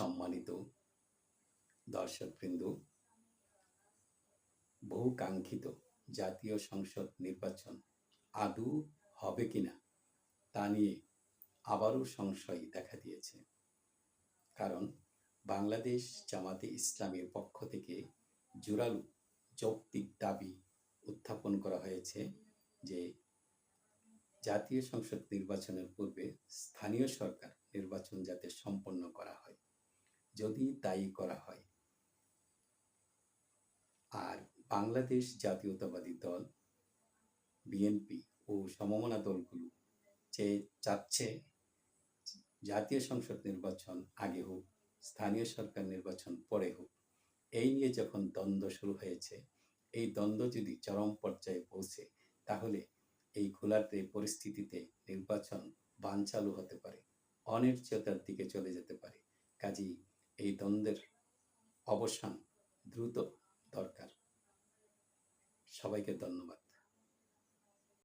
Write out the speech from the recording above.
সম্মানিত দর্শকবৃন্দ, বহু কাঙ্ক্ষিত জাতীয় সংসদ নির্বাচন আদৌ হবে কিনা তা নিয়ে আবারও সংশয় দেখা দিয়েছে। কারণ বাংলাদেশ জামাতে ইসলামের পক্ষ থেকে জোরালো যৌক্তিক দাবি উত্থাপন করা হয়েছে যে জাতীয় সংসদ নির্বাচনের পূর্বে স্থানীয় সরকার নির্বাচন যাতে সম্পন্ন করা হয়। যদি তাই করা হয়। আর বাংলাদেশ জাতীয়তাবাদী দল, বিএনপি ও সমমনা দলগুলো যে চাচ্ছে জাতীয় সংসদ নির্বাচন আগে হোক, স্থানীয় সরকার নির্বাচন পরে হোক, এই নিয়ে যখন দ্বন্দ্ব শুরু হয়েছে, এই দ্বন্দ্ব যদি চরম পর্যায়ে পৌঁছে, তাহলে এই ঘোলাটে পরিস্থিতিতে নির্বাচন বানচালু হতে পারে, অনিশ্চয়তার দিকে চলে যেতে পারে। কাজেই এই দ্বন্দ্বের অবসান দ্রুত দরকার। সবাইকে ধন্যবাদ।